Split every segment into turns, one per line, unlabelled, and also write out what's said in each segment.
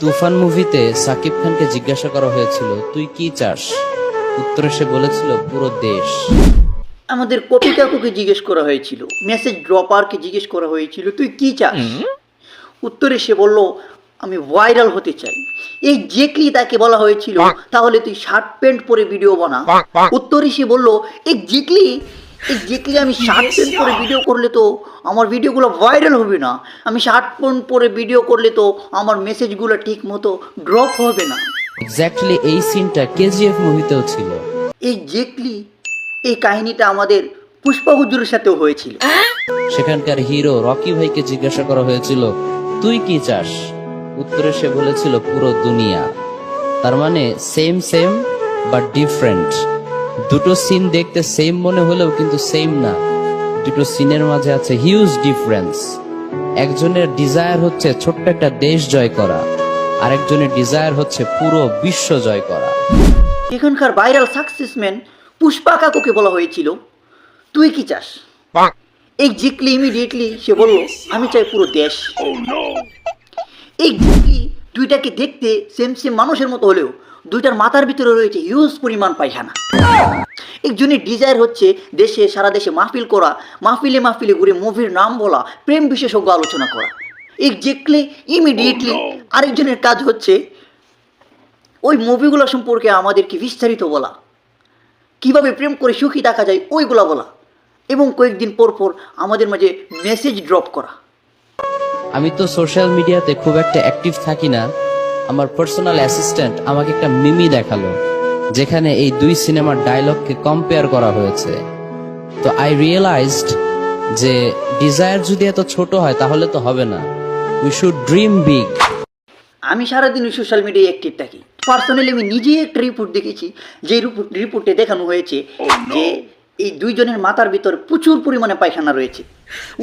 তুফান মুভিতে সাকিব খানকে জিজ্ঞাসা করা হয়েছিল তুই কি চাস? উত্তরে সে বলেছিল পুরো দেশ।
আমাদের কপি কাকুকে জিজ্ঞেস করা হয়েছিল মেসেজ ড্রপারকে জিজ্ঞেস করা হয়েছিল তুই কি চাস? উত্তরে সে বলল আমি ভাইরাল হতে চাই। এই জেকলি তাকে বলা হয়েছিল তাহলে তুই শার্ট প্যান্ট পরে ভিডিও বানা। উত্তরে সে বলল এই জেকলি এই জেকলি আমি শার্ট প্যান্ট পরে ভিডিও করলে তো আমার ভিডিওগুলো ভাইরাল হবে না। আমি শার্ট প্যান্ট পরে ভিডিও করলে তো আমার মেসেজগুলো ঠিক মতো ড্রপ হবে না।
এক্স্যাক্টলি এই সিনটা কেজিএফ মুভিতেও ছিল।
এই জেকলি এই কাহিনীটা আমাদের পুষ্পা হুজুরের সাথেও হয়েছিল।
সেখানকার হিরো রকি ভাইকে জিজ্ঞাসা করা হয়েছিল তুই কি চাস? উত্তরে সে বলেছিল পুরো দুনিয়া। তার মানে সেম সেম বাট ডিফারেন্ট দুটো সিন দেখতে সেম মনে হলেও কিন্তু সেম না। দুটো সিনের মাঝে আছে হিউজ ডিফারেন্স একজনের ডিজায়ার হচ্ছে ছোট্ট একটা দেশ জয় করা আরেকজনের ডিজায়ার হচ্ছে পুরো বিশ্ব জয় করা।
এখানকার ভাইরাল সাকসেসম্যান পুষ্পা কাকুকে বলা হয়েছিল তুই কি চাস? এই জিকলি ইমিডিয়েটলি সে বলল আমি চাই পুরো দেশ। এই জিকলি দুইটাকে দেখতে সেম সেম মানুষের মতো হলেও দুইটার মাথার ভিতরে রয়েছে হিউজ পরিমাণ পায়খানা। একজনের ডিজায়ার হচ্ছে দেশে সারা দেশে মাহফিল করা মাহফিলে মাহফিলে ঘুরে মুভির নাম বলা প্রেম বিশেষজ্ঞ আলোচনা করা। এক্স্যাক্টলি ইমিডিয়েটলি আরেকজনের কাজ হচ্ছে ওই মুভিগুলো সম্পর্কে আমাদেরকে বিস্তারিত বলা। কীভাবে প্রেম করে সুখী দেখা যায় ওইগুলা বলা। এবং কয়েকদিন পর পর আমাদের মাঝে মেসেজ ড্রপ করা।
আমি তো সোশ্যাল মিডিয়াতে খুব একটা অ্যাক্টিভ থাকি না। আমার পার্সোনাল অ্যাসিস্ট্যান্ট আমাকে একটা মিমি দেখাল যেখানে এই দুই সিনেমার ডায়লগকে কম্পেয়ার করা হয়েছে। তো আই রিয়েলাইজড যে ডিজায়ার যদি এত ছোট হয় তাহলে তো হবে না। উই শুড ড্রিম বিগ
আমি সারাদিন সোশ্যাল মিডিয়ায় অ্যাক্টিভ থাকি। পার্সোনালি আমি নিজেই একটা রিপোর্ট দেখেছি যে রিপোর্টে দেখানো হয়েছে যে এই দুইজনের মাথার ভিতর প্রচুর পরিমাণে পায়খানা রয়েছে।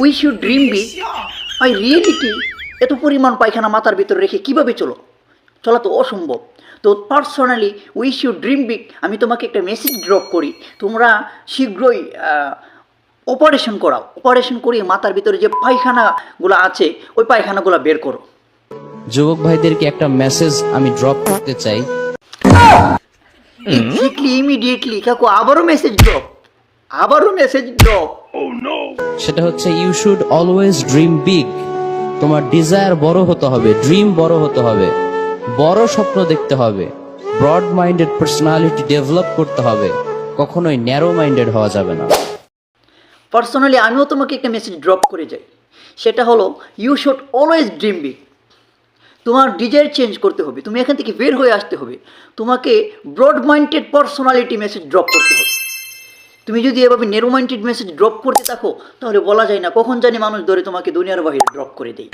We should dream be I reality এত পরিমাণ পায়খানা মাথার ভিতরে রেখে কীভাবে চলো? চলা তো অসম্ভব। তো personally we should dream big আমি তোমাকে একটা মেসেজ ড্রপ করি। তোমরা শীঘ্রই অপারেশন করাও। অপারেশন করিয়ে মাথার ভিতরে যে পায়খানাগুলো আছে ওই পায়খানাগুলো বের করো।
যুবক ভাইদেরকে একটা মেসেজ আমি ড্রপ করতে চাই।
ইমিডিয়েটলি কাকু আবারও মেসেজ ড্রপ আবারও মেসেজ ড্রপ
সেটা হচ্ছে you should always dream big তোমার ডিজায়ার বড় হতে হবে ড্রিম বড় হতে হবে বড় স্বপ্ন দেখতে হবে ব্রড মাইন্ডেড পার্সোনালিটি ডেভেলপ করতে হবে কখনোই ন্যারো মাইন্ডেড হওয়া যাবে না।
পার্সোনালি আমিও তোমাকে একটা মেসেজ ড্রপ করে যাই। সেটা হলো you should always dream big তোমার ডিজায়ার চেঞ্জ করতে হবে তুমি এখান থেকে বের হয়ে আসতে হবে। তোমাকে broad minded personality message drop করতে হবে। তুমি যদি এভাবে নেরোমান্টিক মেসেজ ড্রপ করতে থাকো, তাহলে বলা যায় না কখন জানি মানুষ ধরে তোমাকে দুনিয়ার বাহিরে ড্রপ করে দেয়।